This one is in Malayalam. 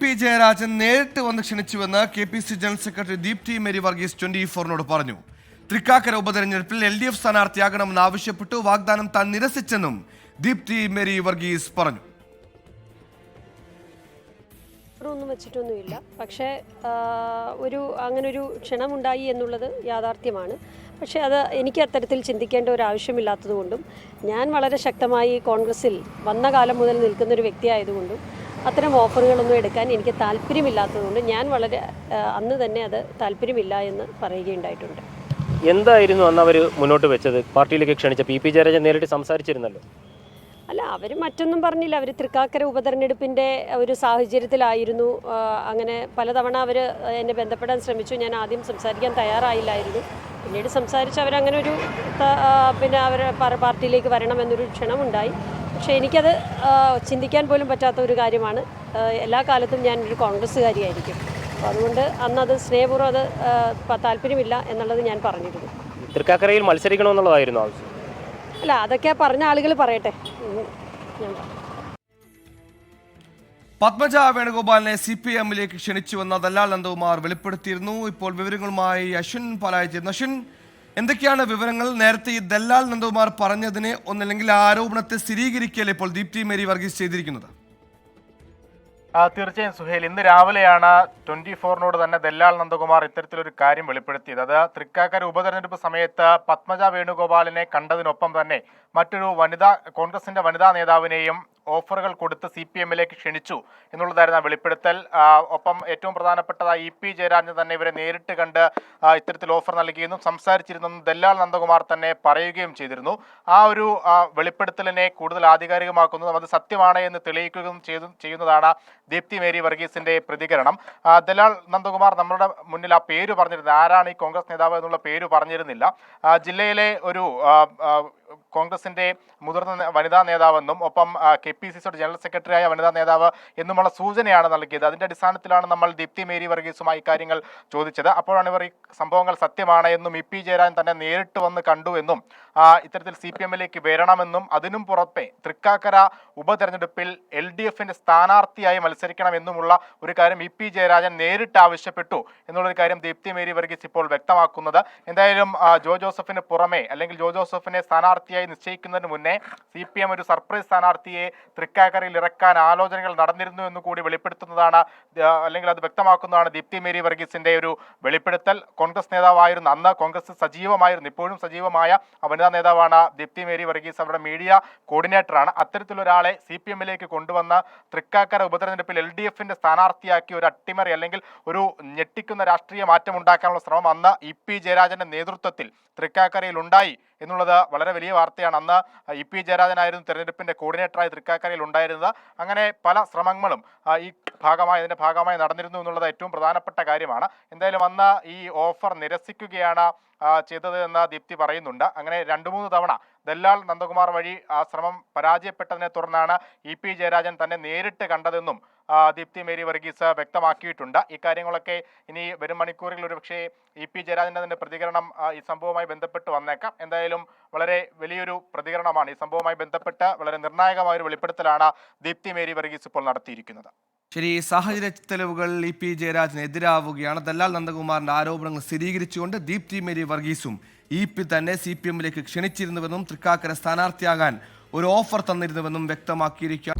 പി ജയരാജൻ നേരിട്ട് വന്ന് ക്ഷണിച്ചുവെന്ന് K P C general secretary Deepthi Mary Varghese twenty ഫോറിനോട് പറഞ്ഞു. തൃക്കാക്കര ഉപതെരഞ്ഞെടുപ്പിൽ എൽ ഡി എഫ് സ്ഥാനാർത്ഥിയാകണമെന്ന് ആവശ്യപ്പെട്ടു. വാഗ്ദാനം താൻ നിരസിച്ചെന്നും ദീപ്തി മേരി വർഗീസ് പറഞ്ഞു. ഒന്നും വെച്ചിട്ടൊന്നുമില്ല. പക്ഷേ ഒരു അങ്ങനൊരു ക്ഷണമുണ്ടായി എന്നുള്ളത് യാഥാർത്ഥ്യമാണ്. പക്ഷേ അത് എനിക്ക് അത്തരത്തിൽ ചിന്തിക്കേണ്ട ഒരു ആവശ്യമില്ലാത്തതുകൊണ്ടും ഞാൻ വളരെ ശക്തമായി കോൺഗ്രസിൽ വന്ന കാലം മുതൽ നിൽക്കുന്ന ഒരു വ്യക്തിയായതുകൊണ്ടും അത്തരം ഓഫറുകളൊന്നും എടുക്കാൻ എനിക്ക് താല്പര്യമില്ലാത്തതുകൊണ്ട് ഞാൻ വളരെ അന്ന് തന്നെ അത് താല്പര്യമില്ല എന്ന് പറയുകയുണ്ടായിട്ടുണ്ട്. എന്തായിരുന്നു അന്ന് അവർ മുന്നോട്ട് വെച്ചത്? പാർട്ടിയിലേക്ക് ക്ഷണിച്ച പി പി ജയരാജൻ നേരിട്ട് സംസാരിച്ചിരുന്നല്ലോ. അല്ല അവർ മറ്റൊന്നും പറഞ്ഞില്ല. അവർ തൃക്കാക്കര ഉപതെരഞ്ഞെടുപ്പിന്റെ ഒരു സാഹചര്യത്തിലായിരുന്നു. അങ്ങനെ പലതവണ അവർ എന്നെ ബന്ധപ്പെടാൻ ശ്രമിച്ചു. ഞാൻ ആദ്യം സംസാരിക്കാൻ തയ്യാറായില്ലായിരുന്നു. പിന്നീട് സംസാരിച്ച് അവരങ്ങനെ ഒരു പിന്നെ അവർ പാർട്ടിയിലേക്ക് വരണമെന്നൊരു ക്ഷണമുണ്ടായി. പക്ഷേ എനിക്കത് ചിന്തിക്കാൻ പോലും പറ്റാത്ത ഒരു കാര്യമാണ് എല്ലാ കാലത്തും ഞാൻ ഒരു കോൺഗ്രസ്സുകാരിയായിരിക്കും. അപ്പോൾ അതുകൊണ്ട് അന്നത് സ്നേഹപൂർവം അത് താല്പര്യമില്ല എന്നുള്ളത് ഞാൻ പറഞ്ഞിരുന്നു. തൃക്കാക്കരയിൽ മത്സരിക്കണമെന്നുള്ളതായിരുന്നു? ആവശ്യം അല്ല അതൊക്കെ പറഞ്ഞ ആളുകൾ പറയട്ടെ. ഞാൻ പത്മജ വേണുഗോപാലിനെ സി പി എമ്മിലേക്ക് ക്ഷണിച്ചുവെന്ന ദല്ലാൽ നന്ദകുമാർ വെളിപ്പെടുത്തിയിരുന്നു. ഇപ്പോൾ വിവരങ്ങളുമായി അശ്വിൻ പാലായിച്ചിരുന്നു അശ്വിൻ എന്തൊക്കെയാണ് വിവരങ്ങൾ? നേരത്തെ ഈ ദല്ലാൽ നന്ദകുമാർ പറഞ്ഞതിനെ ഒന്നല്ലെങ്കിൽ ആരോപണത്തെ സ്ഥിരീകരിക്കുകയല്ലേ ഇപ്പോൾ ദീപ്തി മേരി വർഗീസ് ചെയ്തിരിക്കുന്നത്? തീർച്ചയായും സുഹേൽ. ഇന്ന് രാവിലെയാണ് ട്വന്റി ഫോറിനോട് തന്നെ ദല്ലാൽ നന്ദകുമാർ ഇത്തരത്തിലൊരു കാര്യം വെളിപ്പെടുത്തിയത്. അത് തൃക്കാക്കര ഉപതെരഞ്ഞെടുപ്പ് സമയത്ത് പത്മജ വേണുഗോപാലിനെ കണ്ടതിനൊപ്പം തന്നെ മറ്റൊരു വനിതാ കോൺഗ്രസിന്റെ വനിതാ നേതാവിനെയും ഓഫറുകൾ കൊടുത്ത് സി പി എമ്മിലേക്ക് ക്ഷണിച്ചു എന്നുള്ളതായിരുന്നു ആ വെളിപ്പെടുത്തൽ. ഒപ്പം ഏറ്റവും പ്രധാനപ്പെട്ടത് ഇ പി ജയരാജൻ തന്നെ ഇവരെ നേരിട്ട് കണ്ട് ഇത്തരത്തിൽ ഓഫർ നൽകിയെന്നും സംസാരിച്ചിരുന്നെന്നും ദല്ലാൽ നന്ദകുമാർ തന്നെ പറയുകയും ചെയ്തിരുന്നു. ആ ഒരു വെളിപ്പെടുത്തലിനെ കൂടുതൽ ആധികാരികമാക്കുന്നതും അത് സത്യമാണ് എന്ന് തെളിയിക്കുകയും ചെയ്തു ചെയ്യുന്നതാണ് ദീപ്തി മേരി വർഗീസിന്റെ പ്രതികരണം. ദലാൽ നന്ദകുമാർ നമ്മുടെ മുന്നിൽ ആ പേര് പറഞ്ഞിരുന്നത് ആരാണ് ഈ കോൺഗ്രസ് നേതാവ് എന്നുള്ള പേര് പറഞ്ഞിരുന്നില്ല. ജില്ലയിലെ ഒരു കോൺഗ്രസിന്റെ മുതിർന്ന വനിതാ നേതാവെന്നും ഒപ്പം കെ പി സി സിയുടെ ജനറൽ സെക്രട്ടറിയായ വനിതാ നേതാവ് എന്നുമുള്ള സൂചനയാണ് നൽകിയത്. അതിന്റെ അടിസ്ഥാനത്തിലാണ് നമ്മൾ ദീപ്തി മേരി വർഗീസുമായി കാര്യങ്ങൾ ചോദിച്ചത്. അപ്പോഴാണ് ഇവർ ഈ സംഭവങ്ങൾ സത്യമാണ് എന്നും ഇ പി ജയരാജൻ തന്നെ നേരിട്ട് വന്ന് കണ്ടു എന്നും ഇത്തരത്തിൽ സി പി എമ്മിലേക്ക് വരണമെന്നും അതിനും പുറത്തെ തൃക്കാക്കര ഉപതെരഞ്ഞെടുപ്പിൽ എൽ ഡി എഫിന്റെ സ്ഥാനാർത്ഥിയായി മത്സരിക്കണമെന്നുമുള്ള ഒരു കാര്യം ഇ പി ജയരാജൻ നേരിട്ട് ആവശ്യപ്പെട്ടു എന്നുള്ളൊരു കാര്യം ദീപ്തി മേരി വർഗീസ് ഇപ്പോൾ വ്യക്തമാക്കുന്നത്. എന്തായാലും ജോ ജോസഫിന് പുറമെ അല്ലെങ്കിൽ ജോ ജോസഫിനെ സ്ഥാനാർത്ഥിയായി നിശ്ചയിക്കുന്നതിന് മുന്നേ സി പി എം ഒരു സർപ്രൈസ് സ്ഥാനാർത്ഥിയെ തൃക്കാക്കരയിൽ ഇറക്കാൻ ആലോചനകൾ നടന്നിരുന്നു എന്ന് കൂടി വെളിപ്പെടുത്തുന്നതാണ് അല്ലെങ്കിൽ അത് വ്യക്തമാക്കുന്നതാണ് ദീപ്തി മേരി വർഗീസിന്റെ ഒരു വെളിപ്പെടുത്തൽ. കോൺഗ്രസ് നേതാവായിരുന്നു അന്ന് കോൺഗ്രസ് സജീവമായിരുന്നു ഇപ്പോഴും സജീവമായ വനിതാ നേതാവാണ് ദീപ്തി മേരി വർഗീസ്. അവരുടെ മീഡിയ കോർഡിനേറ്ററാണ്. അത്തരത്തിലൊരാളെ സി പി എമ്മിലേക്ക് കൊണ്ടുവന്ന് തൃക്കാക്കര ഉപതെരഞ്ഞെടുപ്പിൽ എൽ ഡി എഫിന്റെ സ്ഥാനാർത്ഥിയാക്കി ഒരു അട്ടിമറി അല്ലെങ്കിൽ ഒരു ഞെട്ടിക്കുന്ന രാഷ്ട്രീയ മാറ്റം ഉണ്ടാക്കാനുള്ള ശ്രമം അന്ന് ഇ പി ജയരാജന്റെ നേതൃത്വത്തിൽ തൃക്കാക്കരയിൽ ഉണ്ടായി എന്നുള്ളത് വളരെ വലിയ വാർത്തയാണ്. അന്ന് ഇ പി ജയരാജനായിരുന്നു തെരഞ്ഞെടുപ്പിന്റെ കോർഡിനേറ്ററായി തൃക്കാക്കരയിൽ ഉണ്ടായിരുന്നത്. അങ്ങനെ പല ശ്രമങ്ങളും ഈ ഭാഗമായി ഇതിന്റെ ഭാഗമായി നടന്നിരുന്നു എന്നുള്ളത് ഏറ്റവും പ്രധാനപ്പെട്ട കാര്യമാണ്. എന്തായാലും അന്ന് ഈ ഓഫർ നിരസിക്കുകയാണ് ചെയ്തത് എന്ന് ദീപ്തി പറയുന്നുണ്ട്. അങ്ങനെ രണ്ടു മൂന്ന് തവണ ദല്ലാൽ നന്ദകുമാർ വഴി ആ ശ്രമം പരാജയപ്പെട്ടതിനെ തുടർന്നാണ് ഇ പി ജയരാജൻ തന്നെ നേരിട്ട് കണ്ടതെന്നും ദീപ്തി മേരി വർഗീസ് വ്യക്തമാക്കിയിട്ടുണ്ട്. ഇക്കാര്യങ്ങളൊക്കെ കാര്യങ്ങളൊക്കെ ഇനി വരും മണിക്കൂറുകളിൽ ഒരുപക്ഷേ ഇ പി ജയരാജന്റെ തന്നെ പ്രതികരണം ഈ സംഭവവുമായി ബന്ധപ്പെട്ട് വന്നേക്കാം. എന്തായാലും വളരെ വലിയൊരു പ്രതികരണമാണ് ഈ സംഭവവുമായി ബന്ധപ്പെട്ട് വളരെ നിർണായകമായ ഒരു വെളിപ്പെടുത്തലാണ് ദീപ്തി മേരി വർഗീസ് ഇപ്പോൾ നടത്തിയിരിക്കുന്നത്. ശരി സാഹചര്യ തെളിവുകൾ ഇ പി ജയരാജന് എതിരാവുകയാണ്. ദല്ലാൽ നന്ദകുമാറിന്റെ ആരോപണങ്ങൾ സ്ഥിരീകരിച്ചുകൊണ്ട് ദീപ്തി മേരി വർഗീസും ഇ പി തന്നെ സി പി എമ്മിലേക്ക് ക്ഷണിച്ചിരുന്നുവെന്നും തൃക്കാക്കര സ്ഥാനാർത്ഥിയാകാൻ ഒരു ഓഫർ തന്നിരുന്നുവെന്നും വ്യക്തമാക്കിയിരിക്കുക